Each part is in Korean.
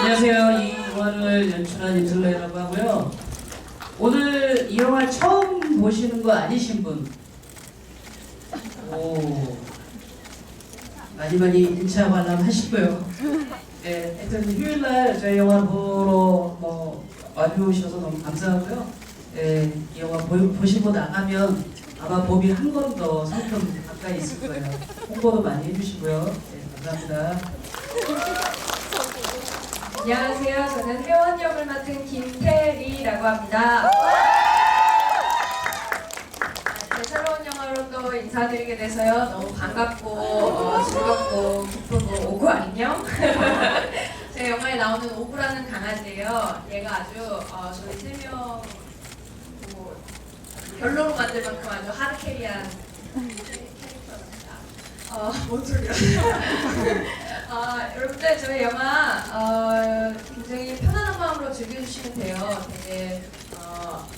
안녕하세요. 이 영화를 연출한 이틀레라고 하고요. 오늘 이 영화 처음 보시는 거 아니신 분? 오. 많이 많이 1차 관람 하시고요. 예, 하여튼 휴일날 저희 영화 보러 뭐 와주셔서 너무 감사하고요. 네, 이 영화 보, 보시고 나가면 아마 봄이 한번더 상큼 가까이 있을 거예요. 홍보도 많이 해주시고요. 네, 감사합니다. 안녕하세요. 저는 회원 역을 맡은 김태리라고 합니다. 네, 새로운 영화로 또 인사드리게 돼서요. 너무 반갑고 어, 즐겁고 기쁘고 오구 안녕. 제 영화에 나오는 오구라는 강아지예요. 얘가 아주 어, 저희 세 명 뭐, 별로로 만들 만큼 아주 하드캐리한 캐릭터입니다. 어, 뭔 소리야? 아, 여러분들 저희 영화 어, 굉장히 편안한 마음으로 즐겨주시면 돼요. 되게 어,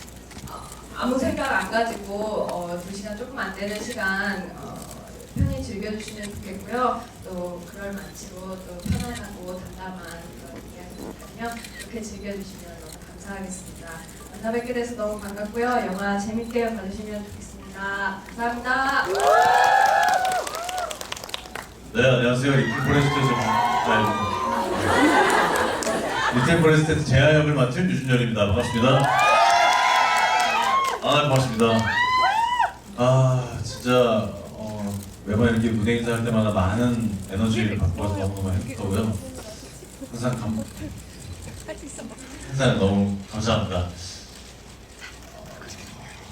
어, 아무 생각 안 가지고 어, 두 시간 조금 안 되는 시간 어, 편히 즐겨주시면 좋겠고요. 또 그럴 만치로 또 편안하고 담담한 그런 이야기니까요. 이렇게 즐겨주시면 감사하겠습니다. 만나 뵙게 돼서 너무 반갑고요. 영화 재밌게 봐주시면 좋겠습니다. 감사합니다. 네, 안녕하세요. 리틀 포레스트 좀, 네. 리틀 포레스트 제아 역을 맡은 유준열입니다. 반갑습니다. 아, 반갑습니다. 아, 진짜, 어, 매번 이렇게 무대 인사할 때마다 많은 에너지를 받고 와서 너무너무 행복하고요. 항상 감, 항상 너무 감사합니다.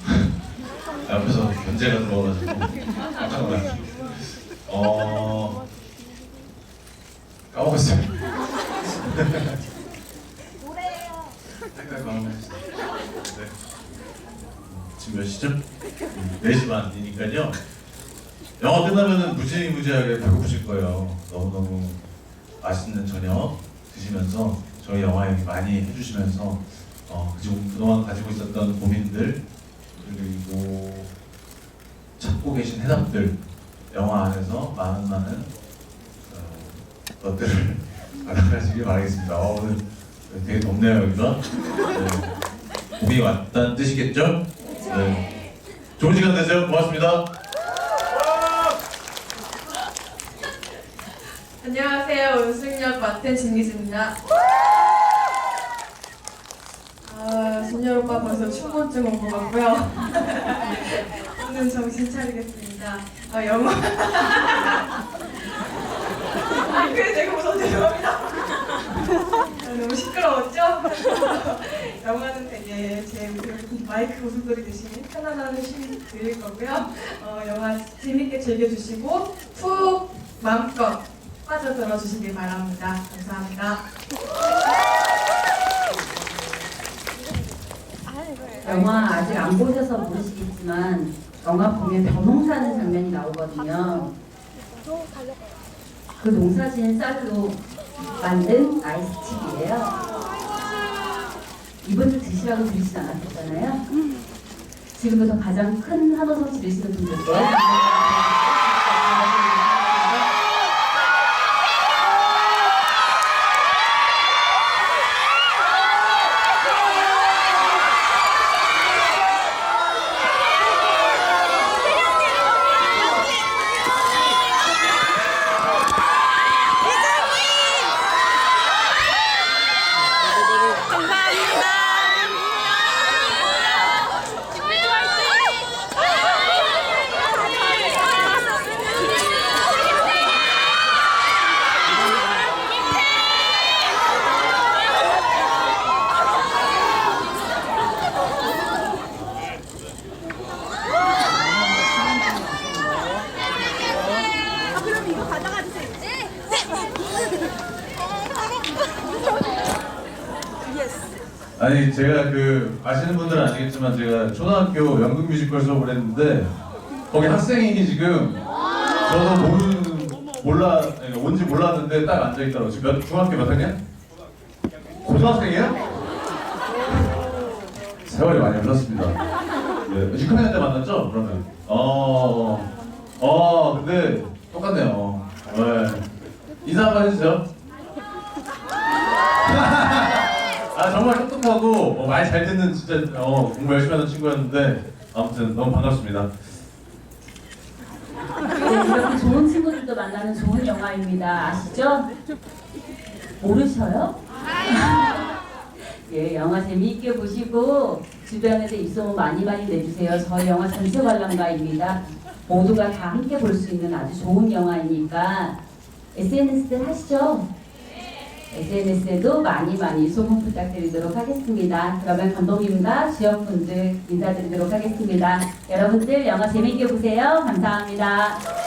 옆에서 견제가 들어와가지고 깜짝 놀랐어요. 어 까먹었어요. 까먹었어요. 네. 지금 몇 시죠? 음, 4시 반이니까요. 영화 끝나면은 무지무지하게 배고프실 거예요. 너무너무 맛있는 저녁 드시면서 저희 영화 얘기 많이 해주시면서 어, 그중 그동안 가지고 있었던 고민들 그리고 찾고 계신 해답들 영화 안에서 많은 많은 어, 것들을 알아가시길 바라겠습니다. 어, 오늘 되게 덥네요 여기가. 네. 봄이 왔다는 뜻이겠죠? 네. 좋은 시간 되세요. 고맙습니다. 안녕하세요. 은승역 맡은 진기수입니다. 아, 진열 오빠 벌써 충곤증 온 것 같고요. 오늘 정신 차리겠습니다. 아, 영화. 아, 그래, 제가 무서워 죄송합니다. 아, 너무 시끄러웠죠? 영화는 되게 제 마이크 고속도리 대신 편안한 쉼 드릴 거고요. 어, 영화 재밌게 즐겨주시고 푹 마음껏 빠져들어 주시길 바랍니다. 감사합니다. 영화 아직 안 보셔서 모르시겠지만 영화 보면 벼농사하는 장면이 나오거든요. 그 농사진 쌀로 만든 아이스칩이에요. 이분들 드시라고 드리진 않았었잖아요. 지금부터 가장 큰 한호성 지르시는 분들께 아니 제가 그 아시는 분들은 아시겠지만 제가 초등학교 연극 뮤지컬 수업을 했는데 거기 학생이 지금 저도 모르는 몰라 온지 몰랐는데 딱 앉아 있더라고. 지금 몇 중학교 몇 학년? 고등학생이야? 세월이 많이 흘렀습니다. 네, 6학년 때 만났죠? 그러면 어, 어, 근데 똑같네요. 네. 인사 한번 해주세요. 아 정말 똑똑하고 어, 말잘 듣는 진짜 어, 공부 열심히 하는 친구였는데 아무튼 너무 반갑습니다. 네, 이렇게 좋은 친구들도 만나는 좋은 영화입니다. 아시죠? 모르셔요? 예, 영화 재미있게 보시고 주변에서 입소문 많이 많이 내주세요. 저희 영화 전체 관람가입니다. 모두가 다 함께 볼 수 있는 아주 좋은 영화이니까 SNS들 하시죠? SNS에도 많이 많이 소문 부탁드리도록 하겠습니다. 그러면 감독님과 주역분들 인사드리도록 하겠습니다. 여러분들 영화 재미있게 보세요. 감사합니다.